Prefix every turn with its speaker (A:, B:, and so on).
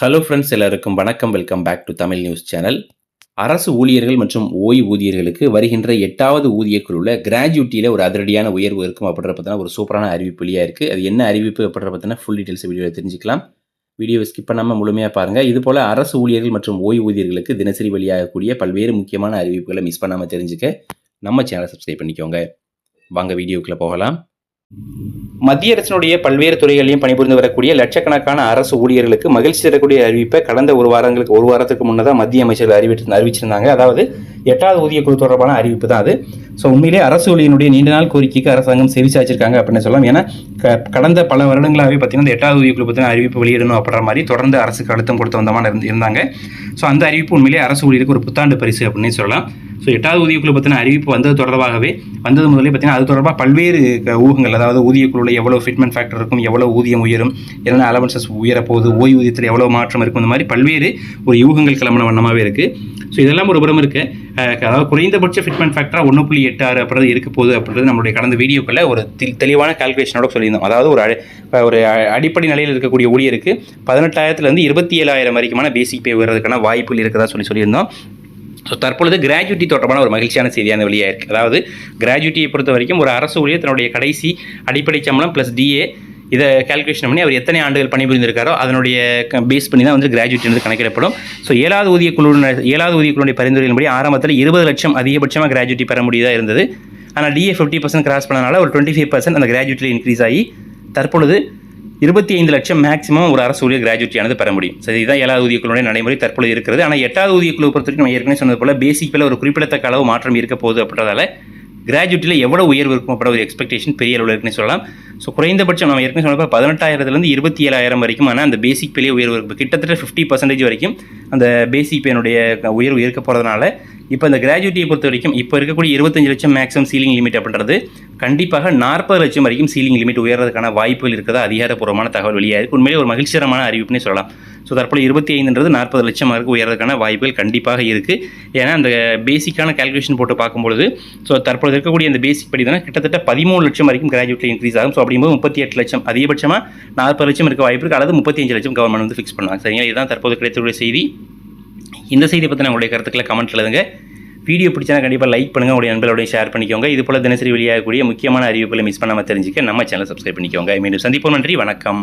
A: Hello friends எல்லாருக்கும் வணக்கம். Welcome back to Tamil news channel அரசு ஊழியர்கள் மற்றும் ஓய்வூதியர்களுக்கு வருகின்ற எட்டாவது ஊதியக்குழுவில் கிராஜுவிட்டியில் ஒரு அதிரடியான உயர்வு இருக்கும் அப்படின்ற பற்றின ஒரு சூப்பரான அறிவிப்பு இருக்குது அது என்ன அறிவிப்பு அப்படின்ற பற்றின ஃபுல் டீட்டெயில்ஸ் வீடியோவில் தெரிஞ்சுக்கலாம். வீடியோவை ஸ்கிப் பண்ணாமல் முழுமையாக பாருங்கள் இது போல் அரசு ஊழியர்கள் மற்றும் ஓய்வூதியர்களுக்கு தினசரி வெளியாகக்கூடிய பல்வேறு முக்கியமான அறிவிப்புகளை மிஸ் பண்ணாமல் தெரிஞ்சுக்க நம்ம சேனலை சப்ஸ்கிரைப் பண்ணிக்கோங்க. வாங்க வீடியோக்குள்ளே போகலாம். மத்திய அரசினுடைய பல்வேறு துறைகளையும் பணிபுரிந்து வரக்கூடிய லட்சக்கணக்கான அரசு ஊழியர்களுக்கு மகிழ்ச்சி தரக்கூடிய அறிவிப்பை கடந்த ஒரு வாரங்களுக்கு ஒரு வாரத்துக்கு முன்னதாக மத்திய அமைச்சர்கள் அறிவித்து அறிவிச்சிருந்தாங்க. அதாவது எட்டாவது ஊதிய குழு தொடர்பான அறிவிப்பு தான் அது. ஸோ உண்மையிலே அரசு ஊழியனுடைய நீண்ட நாள் கோரிக்கைக்கு அரசாங்கம் செவி சாய்ச்சிருக்காங்க அப்படின்னு சொல்லலாம். ஏன்னா க- கடந்த பல வருடங்களாகவே பார்த்தீங்கன்னா இந்த எட்டாவது ஊதிய குழு பற்றின அறிவிப்பு வெளியிடணும் அப்படின்ற மாதிரி தொடர்ந்து அரசுக்கு அழுத்தம் கொடுத்து வந்தமான இருந்து இருந்தாங்க. ஸோ அந்த அறிவிப்பு உண்மையிலே அரசு ஊழியருக்கு ஒரு புத்தாண்டு பரிசு அப்படின்னு சொல்லலாம். ஸோ எட்டாவது ஊதியக்குழு பற்றின அறிவிப்பு வந்தது தொடர்பாகவே வந்தது முதலே பார்த்தீங்கன்னா அது தொடர்பாக பல்வேறு ஊகங்கள் அதாவது ஊதியக்குழுவில் எவ்வளோ ஃபிட்மெண்ட் ஃபேக்டர் இருக்கும் எவ்வளோ ஊதியம் உயரும் என்னென்ன அலவன்சஸ் உயரப்போகுது ஓய்வூதியத்தில் எவ்வளோ மாற்றம் இருக்கும் இந்த மாதிரி பல்வேறு ஒரு யூகங்கள் கிளம்பின வண்ணமாகவே இருக்குது ஸோ இதெல்லாம் ஒரு புறம் இருக்குது அதாவது குறைந்தபட்ச ஃபிட்மெண்ட் ஃபேக்டராக ஒன்று புள்ளி எட்டு ஆறு இருக்க போகுது அப்படின்றது நம்மளுடைய கடந்த வீடியோக்களில் ஒரு தெ- தெளிவான கால்குலேஷனோட சொல்லியிருந்தோம். அதாவது ஒரு ஒரு அடிப்படை நிலையில் இருக்கக்கூடிய ஊழியருக்கு பதினெட்டாயிரத்துலேருந்து இருபத்தி ஏழாயிரம் வரைக்குமான பேசிக் பே வர்றதுக்கான வாய்ப்புகள் இருக்கதா சொல்லி சொல்லியிருந்தோம். ஸோ தற்பொழுது கிராஜுவிட்டி தொடர்பான ஒரு மகிழ்ச்சியான செய்தியான வெளியாக இருக்குது அதாவது கிராஜுவிட்டியை பொறுத்த வரைக்கும் ஒரு அரசு ஊழியர் தன்னுடைய கடைசி அடிப்படை சம்பளம் ப்ளஸ் டிஏ இதை கால்குலேஷன் பண்ணி அவர் எத்தனை ஆண்டுகள் பணிபுரிந்திருக்காரோ அதனுடைய பேஸ் பண்ணி தான் வந்து கிராஜுவேட் வந்து கணக்கிடப்படும். ஸோ ஏழாவது ஊதிய குழு ஏழாவது ஊதிய குழுடைய பரிந்துரையின்படி ஆரம்பத்தில் இருபது லட்சம் அதிகபட்சமாக கிராஜுவிட்டி பெற முடியதா இருந்தது. ஆனால் டிஏ ஃபிஃப்டி பர்சன்ட் கிராஸ் பண்ணனால ஒரு டுவெண்ட்டி ஃபைவ் பர்சன்ட் அந்த கிராஜுவேட்டில் இன்க்ரீஸ் ஆகி தற்பொழுது இருபத்தி ஐந்து லட்சம் மேக்ஸிமம் ஒரு அரசு ஊழியர் கிராஜுவிட்டியானது பெற முடியும். சரி இதுதான் ஏழாவது ஊதியக்குழுடைய நடைமுறை தற்பொழுது இருக்கிறது. ஆனால் எட்டாவது ஊதியக்குழு பொறுத்த வரைக்கும் நம்ம ஏற்கனவே சொன்னது போல் பேசிக் ஒரு குறிப்பிடத்தக்க அளவு மாற்றம் இருக்க போகுது அப்படின்றதால கிராஜுவேட்டியில் எவ்வளோ உயர்வு இருக்கும் அப்படி ஒரு எக்ஸ்பெக்டேஷன் பெரிய அளவில் இருக்குன்னு சொல்லலாம். ஸோ குறைந்தபட்சம் நம்ம ஏற்கனவே சொன்னப்போ பதினெட்டாயிரத்துலேருந்து இருபத்தி ஏழாயிரம் வரைக்கும் ஆனால் அந்த பேசிக் பேலே உயர்வு இருக்கும் கிட்டத்தட்ட ஃபிஃப்டி பர்சன்டேஜ் வரைக்கும் அந்த பேசிக் பேனுடைய உயர்வு இருக்க போகிறதுனால இப்போ இந்த கிராஜுவிட்டியை பொறுத்த வரைக்கும் இப்போ இருக்கக்கூடிய இருபத்தஞ்சு லட்சம் மேக்ஸிமம் சீலிங் லிமிட் அப்படின்றது கண்டிப்பாக நாற்பது லட்சம் வரைக்கும் சீலிங் லிமிட் உயர்றதுக்கான வாய்ப்புகள் இருக்கிறதா அதிகாரப்பூர்வமான தகவல் வெளியாக இருக்குது உண்மையிலே ஒரு மகிழ்ச்சிகரமான அறிவிப்புனே சொல்லலாம். ஸோ தற்போது இருபத்தி ஐந்துன்றது நாற்பது லட்சம் மார்க் உயர்றதுக்கான வாய்ப்புகள் கண்டிப்பாக இருக்குது ஏன்னா அந்த பேசிக்கான கால்குலேஷன் போட்டு பார்க்கும்பொழுது ஸோ தற்போது இருக்கக்கூடிய அந்த பேசிக் படி தானே கிட்டத்தட்ட பதிமூணு லட்சம் வரைக்கும் கிராஜுவேட்டில் இன்க்ரீஸ் ஆகும். ஸோ அப்படிங்கும்போது முப்பத்தி எட்டு லட்சம் அதிகபட்சமாக நாற்பது லட்சம் இருக்க வாய்ப்பு இருக்குது அல்லது முப்பத்தி அஞ்சு லட்சம் கவர்மெண்ட் வந்து ஃபிக்ஸ் பண்ணுவாங்க சரிங்களா? இதுதான் தற்போது கிடைத்தக்கூடிய செய்தி. இந்த செய்தி பற்றின உங்களுடைய கருத்துக்களை கமெண்ட் எழுதுங்க. வீடியோ பிடிச்சா கண்டிப்பாக லைக் பண்ணுங்கள் உங்களுடைய நண்பர்களோடையும் ஷேர் பண்ணிக்கோங்க. இது போல் தினசரி வெளியாகக்கூடிய முக்கியமான அறிவிப்புகளை மிஸ் பண்ணாமல் தெரிஞ்சுக்க நம்ம சேனல் சப்ஸ்கிரைப் பண்ணிக்கோங்க. மீண்டும் சந்திப்போம். நன்றி. வணக்கம்.